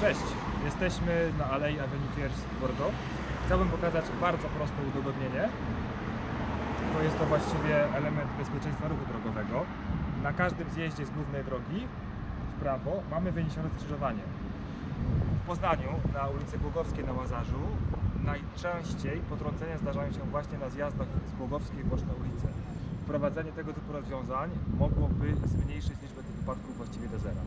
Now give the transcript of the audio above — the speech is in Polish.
Cześć, jesteśmy na Alei Avenue w Bordeaux. Chciałbym pokazać bardzo proste udogodnienie. To jest to właściwie element bezpieczeństwa ruchu drogowego. Na każdym zjeździe z głównej drogi w prawo mamy wyniesione skrzyżowanie. W Poznaniu na ulicy Głogowskiej na Łazarzu najczęściej potrącenia zdarzają się właśnie na zjazdach z Głogowskiej w boczne ulice. Wprowadzenie tego typu rozwiązań mogłoby zmniejszyć liczbę tych wypadków właściwie do zera.